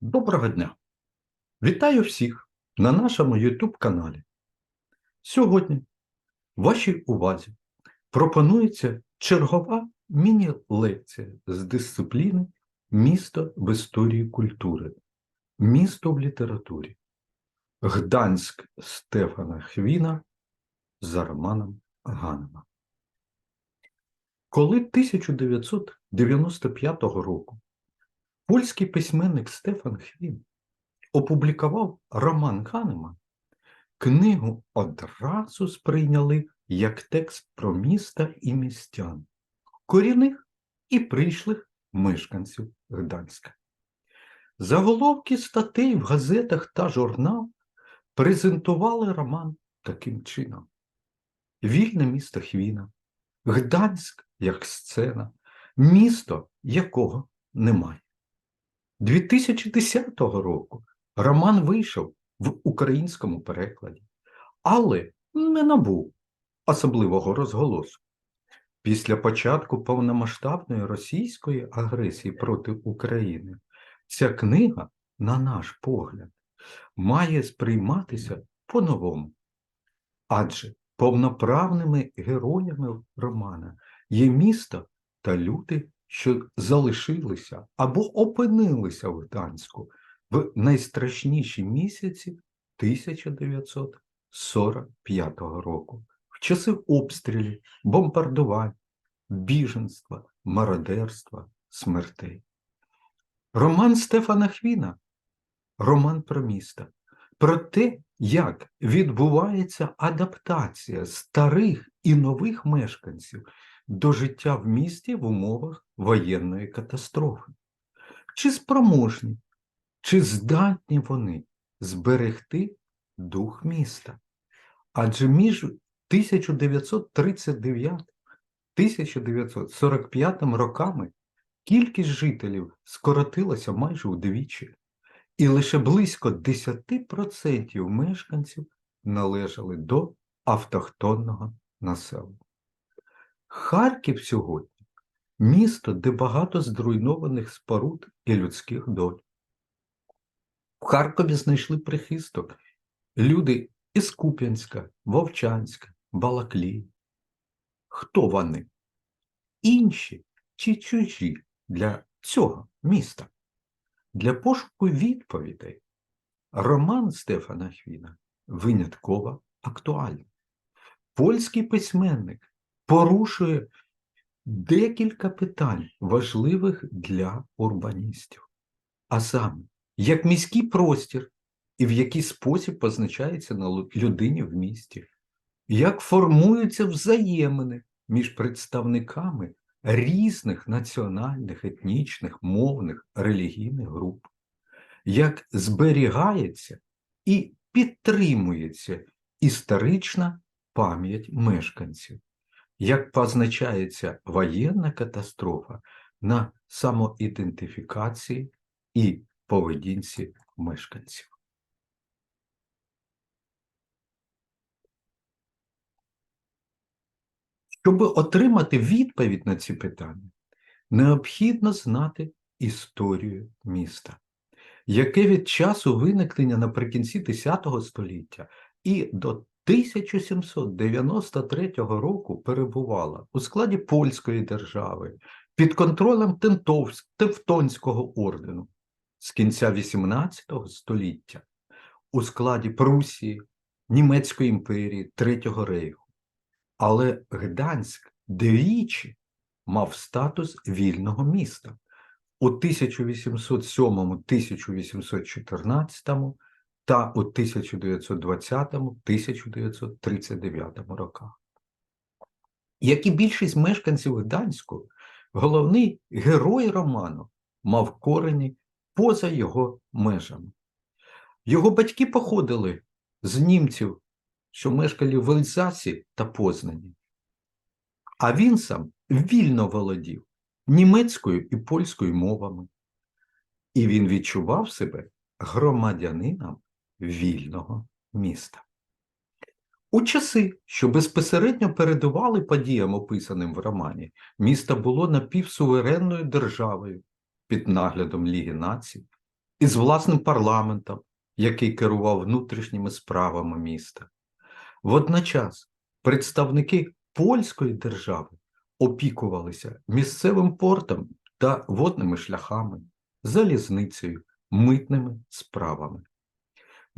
Доброго дня! Вітаю всіх на нашому YouTube каналі. Сьогодні вашій увазі пропонується чергова міні-лекція з дисципліни Місто в історії культури, Місто в літературі, Гданськ Стефана Хвіна за Романом Ганема. Коли 1995 року Польський письменник Стефан Хвін опублікував роман Ганема, книгу одразу сприйняли як текст про міста і містян, корінних і прийшлих мешканців Гданська. Заголовки статей в газетах та журнал презентували роман таким чином: Вільне місто Хвіна, Гданськ як сцена, місто якого немає. 2010 року роман вийшов в українському перекладі, але не набув особливого розголосу. Після початку повномасштабної російської агресії проти України ця книга, на наш погляд, має сприйматися по-новому. Адже повноправними героями романа є місто та люди, що залишилися або опинилися в Гданську в найстрашніші місяці 1945 року, в часи обстрілів, бомбардувань, біженства, мародерства, смертей. Роман Стефана Хвіна роман про місто, про те, як відбувається адаптація старих і нових мешканців до життя в місті в умовах воєнної катастрофи. Чи спроможні, чи здатні вони зберегти дух міста? Адже між 1939 1945 роками кількість жителів скоротилася майже удвічі, і лише близько 10% мешканців належали до автохтонного населення. Харків сьогодні місто, де багато зруйнованих споруд і людських доль. В Харкові знайшли прихисток люди із Куп'янська, Вовчанська, Балаклії. Хто вони? Інші чи чужі для цього міста? Для пошуку відповідей роман Стефана Хвіна винятково актуальний. Польський письменник порушує декілька питань, важливих для урбаністів. А саме, як міський простір і в який спосіб позначається на людині в місті, як формуються взаємини між представниками різних національних, етнічних, мовних, релігійних груп, як зберігається і підтримується історична пам'ять мешканців, як позначається воєнна катастрофа на самоідентифікації і поведінці мешканців. Щоб отримати відповідь на ці питання, необхідно знати історію міста, яке від часу виникнення наприкінці X століття і до 1793 року перебувала у складі Польської держави під контролем Тевтонського ордену з кінця XVIII століття у складі Прусії, Німецької імперії, Третього рейху. Але Гданськ двічі мав статус вільного міста у 1807-1814 та у 1920-1939 роках. Як і більшість мешканців Гданську, головний герой роману мав корені поза його межами. Його батьки походили з німців, що мешкали в Ельзасі та Познані, а він сам вільно володів німецькою і польською мовами, і він відчував себе громадянином вільного міста. У часи, що безпосередньо передували подіям, описаним в романі, місто було напівсуверенною державою під наглядом Ліги націй, із власним парламентом, який керував внутрішніми справами міста. Водночас представники польської держави опікувалися місцевим портом та водними шляхами, залізницею, митними справами.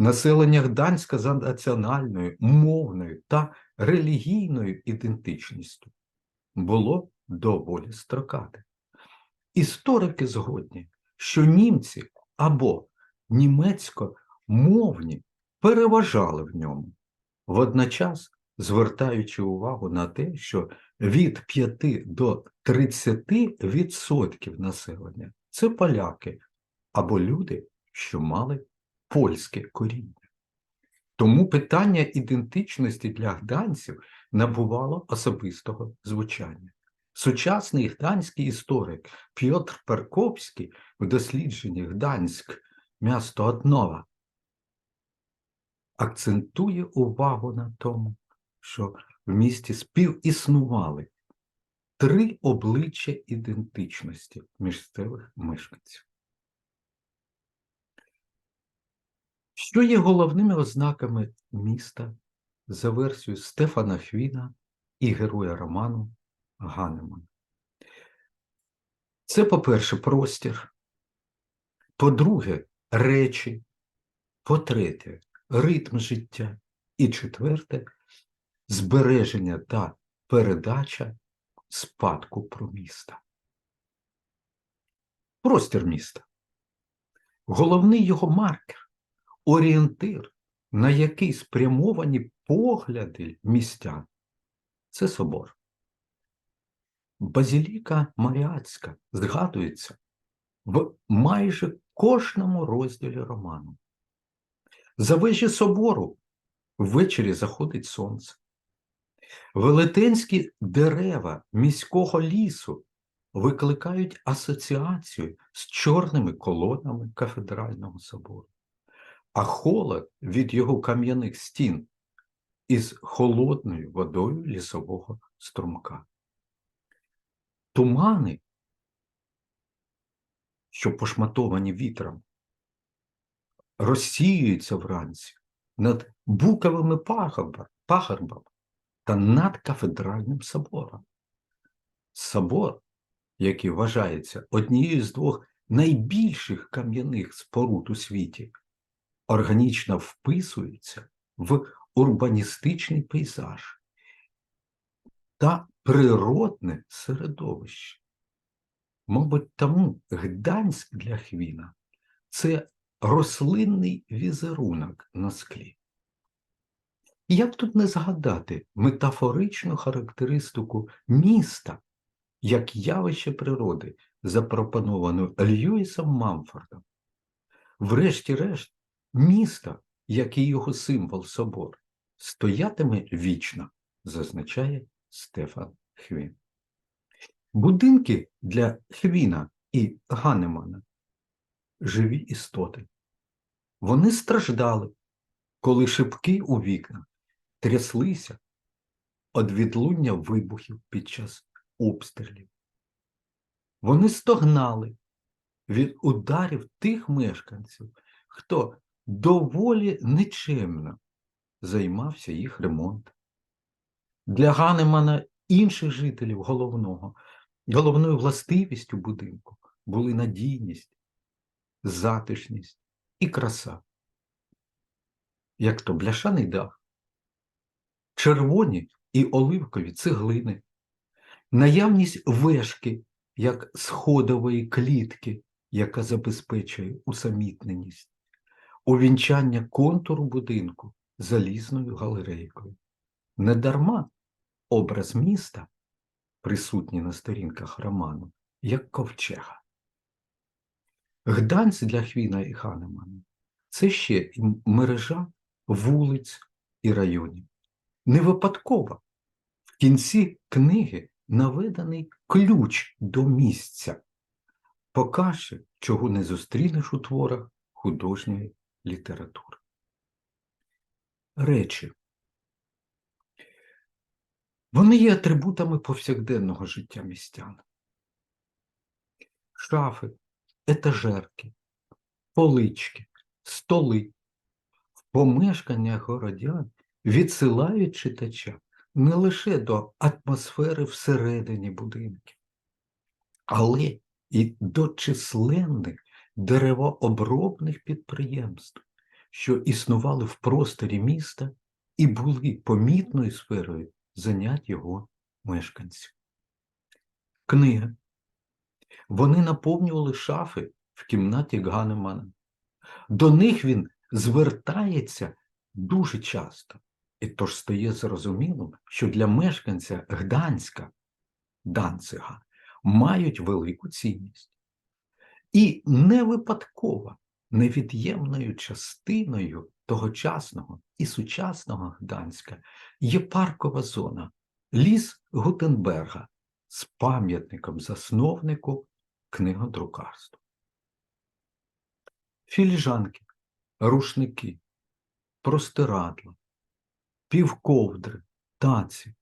Населення Гданська за національною, мовною та релігійною ідентичністю було доволі строкате. Історики згодні, що німці або німецькомовні переважали в ньому, водночас звертаючи увагу на те, що від 5 до 30% населення це поляки або люди, що мали польське коріння. Тому питання ідентичності для гданців набувало особистого звучання. Сучасний гданський історик Пьотр Перковський в дослідженні Гданськ місто однова акцентує увагу на тому, що в місті співіснували три обличчя ідентичності місцевих мешканців. Що є головними ознаками міста за версією Стефана Хвіна і героя роману Ганеман? Це, по-перше, простір, по-друге, речі, по-третє, ритм життя, і четверте збереження та передача спадку про міста. Простір міста. Головний його маркер, орієнтир, на який спрямовані погляди містян це собор. Базіліка Маріатська згадується в майже кожному розділі роману. За вежі собору ввечері заходить сонце. Велетенські дерева міського лісу викликають асоціацію з чорними колонами кафедрального собору, а холод від його кам'яних стін із холодною водою лісового струмка. Тумани, що пошматовані вітром, розсіюються вранці над буковими пагорбами та над кафедральним собором. Собор, який вважається однією з двох найбільших кам'яних споруд у світі, органічно вписується в урбаністичний пейзаж та природне середовище. Мабуть, тому Гданськ для Хвіна це рослинний візерунок на склі. Як тут не згадати метафоричну характеристику міста як явище природи, запропоновану Льюісом Мамфордом? Врешті-решт, місто, як і його символ собор, стоятиме вічно, зазначає Стефан Хвін. Будинки для Хвіна і Ганемана живі істоти. Вони страждали, коли шибки у вікнах тряслися від відлуння вибухів під час обстрілів. Вони стогнали від ударів тих мешканців, хто доволі нечемно займався їх ремонтом. Для Ганемана інших жителів головного, головною властивістю будинку були надійність, затишність і краса. Як то бляшаний дах, червоні і оливкові цеглини, наявність вешки як сходової клітки, яка забезпечує усамітненість, увінчання контуру будинку залізною галерейкою. Недарма образ міста, присутній на сторінках роману, як ковчега. Гданці для Хвіна і Ханемана це ще мережа вулиць і районів. Не випадково в кінці книги наведений ключ до місця, покаже, чого не зустрінеш у творах художньої літератури. Речі. Вони є атрибутами повсякденного життя містян. Шафи, етажерки, полички, столи. В помешканнях городян відсилають читача не лише до атмосфери всередині будинків, але і до численних деревообробних підприємств, що існували в просторі міста і були помітною сферою занять його мешканців. Книга. Вони наповнювали шафи в кімнаті Ганемана. До них він звертається дуже часто, і тож стає зрозумілим, що для мешканця Гданська, Данцига, мають велику цінність. І не випадково невід'ємною частиною тогочасного і сучасного Гданська є паркова зона, ліс Гутенберга з пам'ятником засновнику книгодрукарства. Філіжанки, рушники, простирадла, півковдри, таці,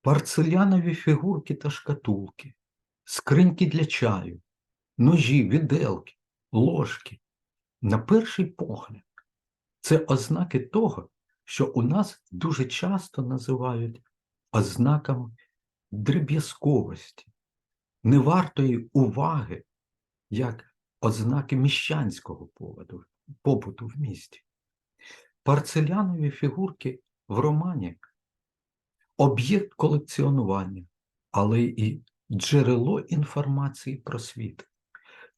парцелянові фігурки та шкатулки, скриньки для чаю, ножі, віделки, ложки. На перший погляд, це ознаки того, що у нас дуже часто називають ознаками дріб'язковості, невартої уваги, як ознаки міщанського поводу, побуту в місті. Парцелянові фігурки в романі об'єкт колекціонування, але і джерело інформації про світ.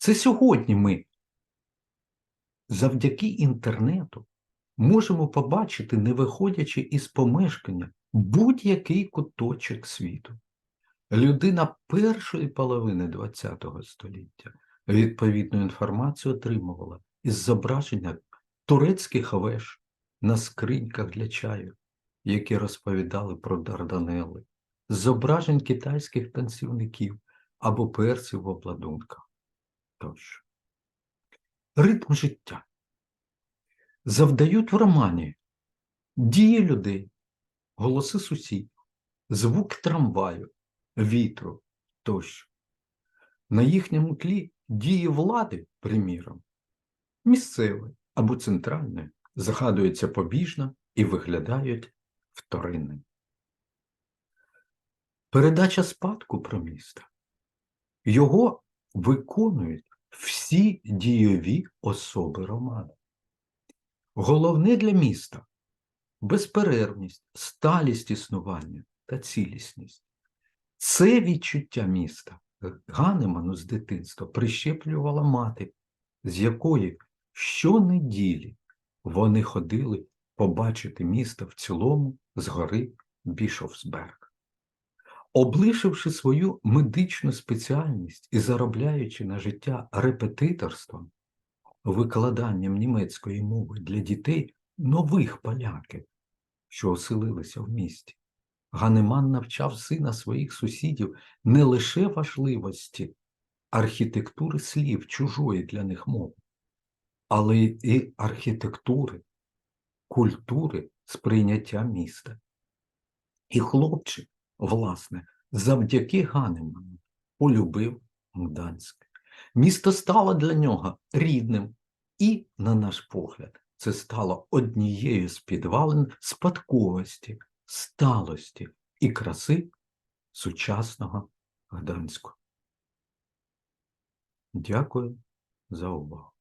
Це сьогодні ми завдяки інтернету можемо побачити, не виходячи із помешкання, будь-який куточок світу. Людина першої половини ХХ століття відповідну інформацію отримувала із зображення турецьких веж на скриньках для чаю, які розповідали про Дарданели, зображень китайських танцівників або перців в обладунках. Тощо. Ритм життя завдають в романі дії людей, голоси сусідів, звук трамваю, вітру тощо. На їхньому тлі дії влади, приміром, місцевої або центральної, згадуються побіжно і виглядають вторинними. Передача спадку про місто. Його виконують всі дійові особи роману. Головне для міста безперервність, сталість існування та цілісність. Це відчуття міста Ганеману з дитинства прищеплювала мати, з якої щонеділі вони ходили побачити місто в цілому з гори Бішофсберг. Облишивши свою медичну спеціальність і заробляючи на життя репетиторством, викладанням німецької мови для дітей нових поляків, що оселилися в місті, Ганеман навчав сина своїх сусідів не лише важливості архітектури слів чужої для них мови, але і архітектури, культури сприйняття міста. І хлопчик, власне, завдяки Ганеману полюбив Гданськ. Місто стало для нього рідним, і, на наш погляд, це стало однією з підвалин спадковості, сталості і краси сучасного Гданську. Дякую за увагу.